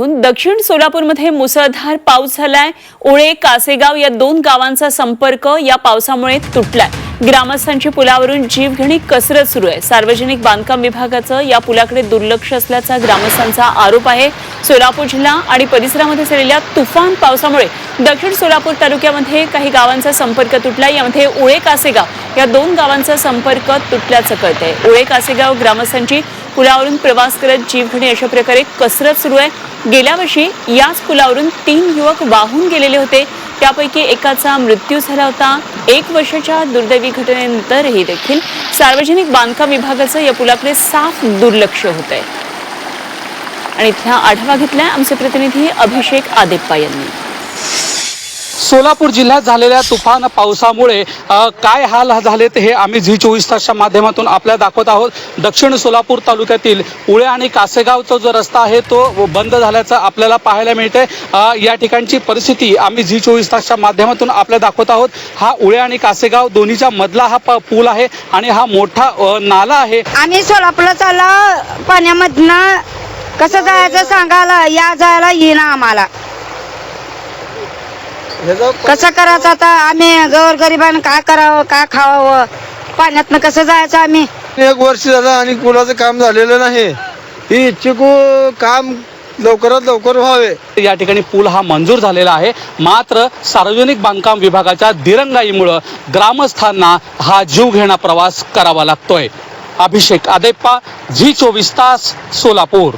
दक्षिण सोलापूरमध्ये मुसळधार पाऊस झालाय. उळे कासेगाव या दोन गावांचा संपर्क या पावसामुळे तुटलाय. ग्रामस्थांची पुलावरून जीवघेणी कसरत सुरू आहे. सार्वजनिक बांधकाम विभागाचं या पुलाकडे दुर्लक्ष असल्याचा ग्रामस्थांचा आरोप आहे. सोलापूर जिल्हा आणि परिसरामध्ये झालेल्या तुफान पावसामुळे दक्षिण सोलापूर तालुक्यामध्ये काही गावांचा संपर्क तुटला यामध्ये उळे कासेगाव या दोन गावांचा संपर्क तुटल्याचं कळतंय. उळे कासेगाव ग्रामस्थांची पुलावरून प्रवास करत जीवघेणी अशा प्रकारे कसरत सुरू आहे. गेल्या वर्षी याच पुलावरून तीन युवक वाहून गेलेले होते. त्यापैकी एकाचा मृत्यू झाला होता. एक वर्षाच्या दुर्दैवी घटनेनंतरही देखील सार्वजनिक बांधकाम विभागाचं या पुलाकडे साफ दुर्लक्ष होत आहे आणि इथला आढावा घेतलाय आमचे प्रतिनिधी अभिषेक आदेप्पा यांनी. सोलापूर जिल्ह्यात झालेल्या तुफान पावसामुळे काय हाल झालेत हे आम्ही झी चोवीस तासच्या माध्यमातून आपल्या दाखवत आहोत. दक्षिण सोलापूर तालुक्यातील उळे आणि कासेगावचा जो रस्ता आहे तो बंद झाल्याचं आपल्याला पाहायला मिळते या ठिकाणची परिस्थिती आम्ही झी चोवीस तासच्या माध्यमातून आपल्या दाखवत आहोत. हा उळे आणि कासेगाव दोन्हीच्या मधला हा प- पूल आहे आणि हा मोठा नाला आहे. आम्ही सोलापूरला चालला पाण्यामधनं कसं जायचं सांगायला या जायला येईना आम्हाला. कसं करायचं आता? आम्ही गौर गरिबांना काय करावं काय खावावं? पाण्यातनं कसं जायचं आम्ही? एक वर्ष झालं आणि पुलाचं काम झालेलं नाही. ही इच्छुकू काम लवकरात लवकर व्हावे. या ठिकाणी पूल हा मंजूर झालेला आहे. मात्र सार्वजनिक बांधकाम विभागाच्या दिरंगाईमुळं ग्रामस्थांना हा जीव घेणा प्रवास करावा लागतोय. अभिषेक आदेप्पा झी चोवीस तास सोलापूर.